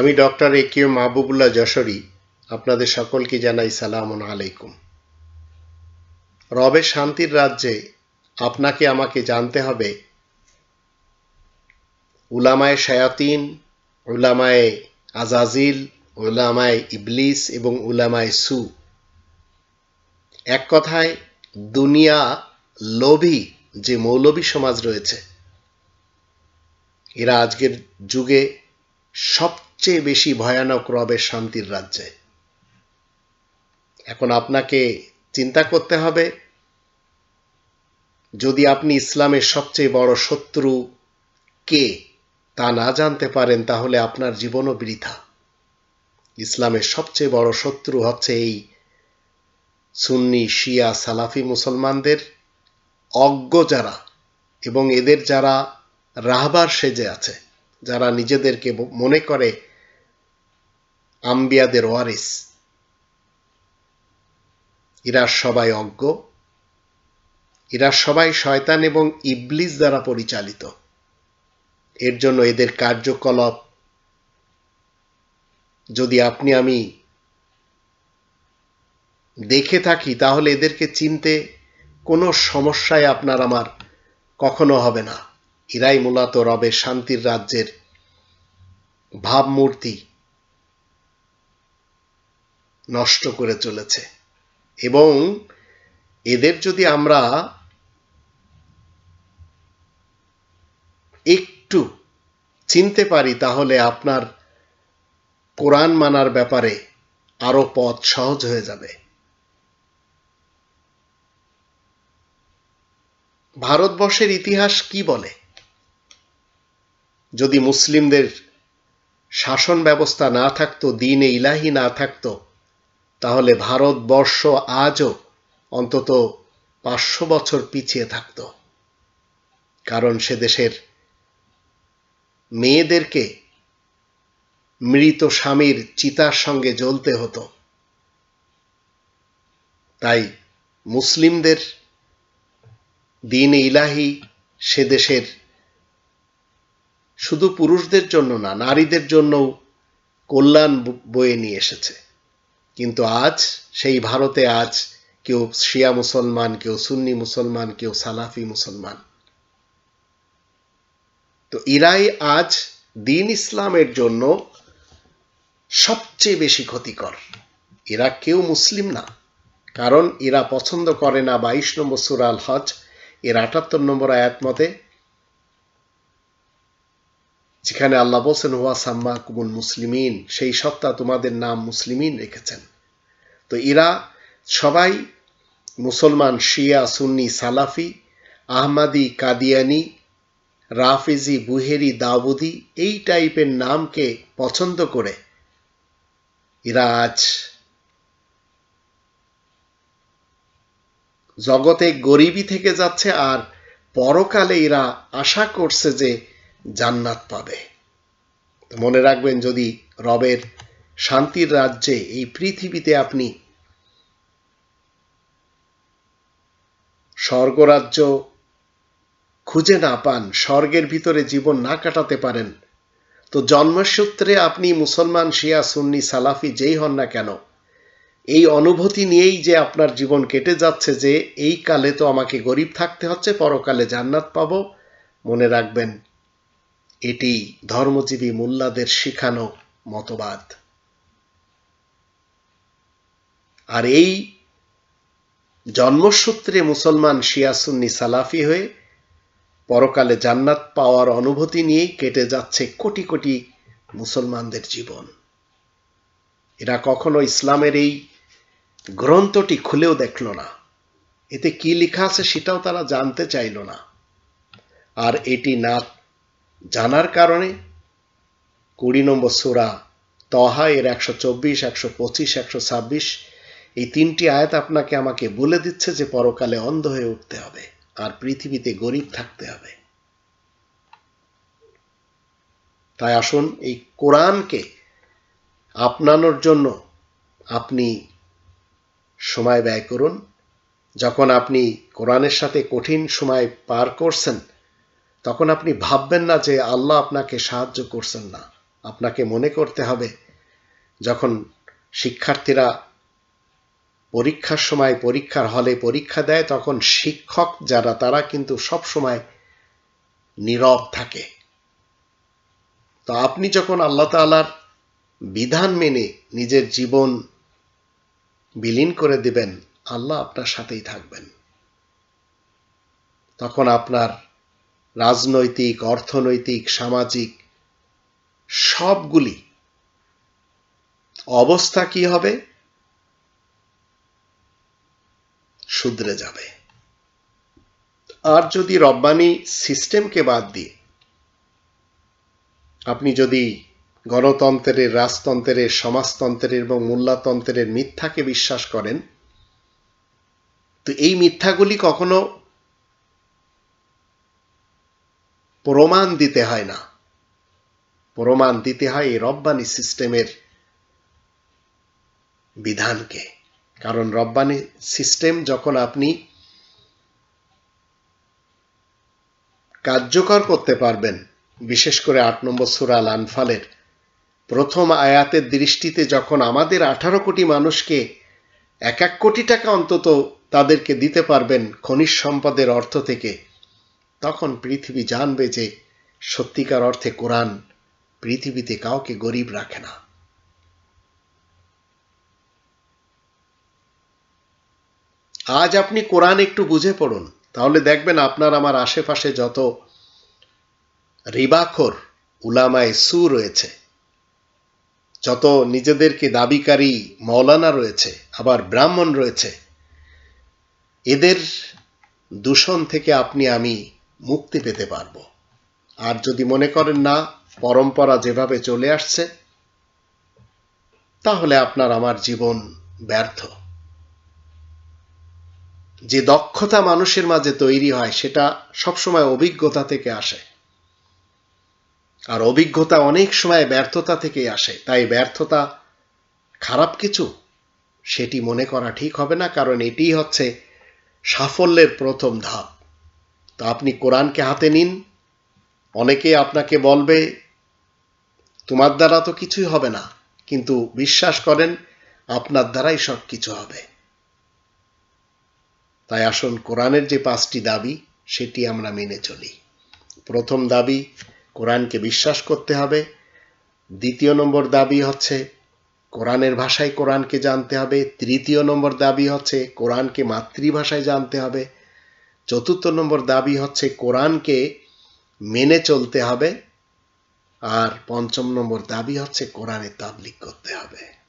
আমি doctor A Q Mahbubullah Jashori, আপনাদের সকলকে জানাই সালামুন আলাইকুম। রবের শান্তির রাজ্যে আপনাকে আমাকে জানতে হবে। উলামায়ে শায়াতিন, উলামায়ে আজাজিল, উলামায়ে ইবলিস এবং উলামায়ে সু। এক কথায়, দুনিয়া লোভী যে মৌলবী সমাজ রয়েছে। এরা আজকের যুগে সবচেয়ে বেশি ভয়ানক রবের শান্তির রাজ্যে। এখন আপনাকে চিন্তা করতে হবে, যদি আপনি ইসলামের সবচেয়ে বড় শত্রু কে তা না জানতে পারেন, তাহলে আপনার জীবনও বৃথা। ইসলামের সবচেয়ে বড় শত্রু হচ্ছে এই সুন্নি, শিয়া, সালাফি মুসলমানদের অজ্ঞ যারা এবং এদের যারা রাহবার সেজে আছে, যারা নিজেদেরকে মনে করে আম্বিয়াদের ওয়ারিস। এরা সবাই অজ্ঞ। এরা সবাই শয়তান এবং ইবলিস দ্বারা পরিচালিত। এর জন্য এদের কার্যকলাপ। যদি আপনি আমি দেখে থাকি, তাহলে এদেরকে চিনতে কোনো সমস্যায় আপনার আমার কখনো হবে না। এরাই মূলত রবের শান্তির রাজ্যের ভাবমূর্তি। নষ্ট করে চলেছে। এবং এদের যদি আমরা একটু চিনতে পারি, তাহলে আপনার কোরআন মানার ব্যাপারে আরও পথ সহজ হয়ে যাবে। ভারতবর্ষের ইতিহাস কি বলে? যদি মুসলিমদের শাসন ব্যবস্থা না থাকতো, দিনে ইলাহি না থাকতো তাহলে ভারতবর্ষ আজও অন্তত পাঁচশো বছর পিছিয়ে থাকত। কারণ সে দেশের মেয়েদেরকে মৃত স্বামীর চিতার সঙ্গে জ্বলতে হতো। তাই মুসলিমদের দিন ইলাহি সে দেশের শুধু পুরুষদের জন্য না, নারীদের জন্যও কল্যাণ বয়ে নিয়ে এসেছে। কিন্তু আজ সেই ভারতে আজ কেউ শিয়া মুসলমান, কেউ সুন্নি মুসলমান, কেউ সালাফি মুসলমান। তো ইরাই আজ দিন ইসলামের জন্য সবচেয়ে বেশি ক্ষতিকর। এরা কেউ মুসলিম না, কারণ এরা পছন্দ করে না বাইশ নম্বর সুরাল হজ এর আটাত্তর নম্বর আয়াত মতে, যেখানে আল্লাহ বলছেন, হুয়া সাম্মা কুমুল মুসলিমিন সেই সত্তা তোমাদের নাম মুসলিমিন রেখেছেন। তো এরা সবাই মুসলমান, শিয়া, সুন্নি, সালাফি, আহমাদি, কাদিয়ানি, রাফিজি, বুহেরি, দাউদি এই টাইপের নামকে পছন্দ করে। এরা আজ জগতে গরিবী থেকে যাচ্ছে আর পরকালে এরা আশা করছে যে জান্নাত পাবে। মনে রাখবেন যদি রবের শান্তির রাজ্যে, এই পৃথিবীতে আপনি স্বর্গরাজ্য খুঁজে না পান, স্বর্গের ভিতরে জীবন না কাটাতে পারেন, তো জন্মসূত্রে আপনি মুসলমান, শিয়া, সুন্নি, সালাফি যেই হন না কেন, এই অনুভূতি নিয়েই যে আপনার জীবন কেটে যাচ্ছে যে এই কালে তো আমাকে গরিব থাকতে হচ্ছে, পরকালে জান্নাত পাবো, মনে রাখবেন, এটি ধর্মজীবী মোল্লাদের শিখানো মতবাদ। আর এই জন্মসূত্রে মুসলমান শিয়াসুন্নি সালাফি হয়ে পরকালে জান্নাত পাওয়ার অনুভূতি নিয়েই কেটে যাচ্ছে কোটি কোটি মুসলমানদের জীবন। এরা কখনো ইসলামের এই গ্রন্থটি খুলেও দেখল না। এতে কি লেখা আছে সেটাও তারা জানতে চাইল না। আর এটি না জানার কারণে কুড়ি নম্বর সুরা তহা এর একশো চব্বিশ, একশো পঁচিশ, একশো ছাব্বিশ এই তিনটি আয়াত আপনাকে আমাকে বলে দিচ্ছে যে পরকালে অন্ধ হয়ে উঠতে হবে, আর পৃথিবীতে গরিব থাকতে হবে। তাই আসুন, এই কোরআনকে আপনানোর জন্য আপনি সময় ব্যয় করুন। যখন আপনি কোরআনের সাথে কঠিন সময় পার করছেন, তখন আপনি ভাববেন না যে আল্লাহ আপনাকে সাহায্য করছেন না। আপনাকে মনে করতে হবে, যখন শিক্ষার্থীরা পরীক্ষার সময় পরীক্ষার হলে পরীক্ষা দেয়, তখন শিক্ষক যারা, তারা কিন্তু সব সময় নীরব থাকে। তো আপনি যখন আল্লাহ তাআলার বিধান মেনে নিজের জীবন বিলীন করে দিবেন, আল্লাহ আপনার সাথেই থাকবেন। তখন আপনার রাজনৈতিক, অর্থনৈতিক, সামাজিক সবগুলি অবস্থা কি হবে? শুধরে যাবে। আর যদি রব্বানি সিস্টেমকে বাদ দিয়ে আপনি যদি গণতন্ত্রের, রাজতন্ত্রের, সমাজতন্ত্রের এবং মূল্যতন্ত্রের মিথ্যাকে বিশ্বাস করেন, তো এই মিথ্যাগুলি কখনো প্রমাণ দিতে হয় না। প্রমাণ দিতে হয় এই রব্বানি সিস্টেমের বিধানকে। কারণ রব্বানি সিস্টেম যখন আপনি কার্যকর করতে পারবেন, বিশেষ করে আট নম্বর সুরাল আনফালের প্রথম আয়াতের দৃষ্টিতে যখন আমাদের আঠারো কোটি মানুষকে এক এক কোটি টাকা অন্তত তাদেরকে দিতে পারবেন খনিজ সম্পদের অর্থ থেকে, তখন পৃথিবী জানবে যে সত্যিকার অর্থে কোরআন পৃথিবীতে কাউকে গরিব রাখে না। আজ আপনি কোরআন একটু বুঝে পড়ুন, তাহলে দেখবেন আপনার আমার আশেপাশে যত রিবাখর, উলামায় সু রয়েছে, যত নিজেদেরকে দাবিকারী মৌলানা রয়েছে, আবার ব্রাহ্মণ রয়েছে, এদের দূষণ থেকে আপনি আমি মুক্তি পেতে পারব। আর যদি মনে করেন না, পরম্পরা যেভাবে চলে আসছে, তাহলে আপনার আমার জীবন ব্যর্থ। যে দক্ষতা মানুষের মাঝে তৈরি হয়, সেটা সবসময় অভিজ্ঞতা থেকে আসে। আর অভিজ্ঞতা অনেক সময় ব্যর্থতা থেকেই আসে। তাই ব্যর্থতা খারাপ কিছু, সেটি মনে করা ঠিক হবে না, কারণ এটি হচ্ছে সাফল্যের প্রথম ধাপ। তো আপনি কোরআনকে হাতে নিন, অনেকে আপনাকে বলবে, তোমার দ্বারা তো কিছুই হবে না। কিন্তু বিশ্বাস করেন, আপনার দ্বারাই সব কিছু হবে। তাই আসুন কোরআনের যে পাঁচটি দাবি, সেটি আমরা মেনে চলি। প্রথম দাবি, কোরআনকে বিশ্বাস করতে হবে। দ্বিতীয় নম্বর দাবি হচ্ছে, কোরআনের ভাষায় কোরআনকে জানতে হবে। তৃতীয় নম্বর দাবি হচ্ছে, কোরআনকে মাতৃভাষায় জানতে হবে। চতুর্থ নম্বর দাবি হচ্ছে, কোরআনকে মেনে চলতে হবে। আর পঞ্চম নম্বর দাবি হচ্ছে, কোরআনে তাবলিক করতে হবে।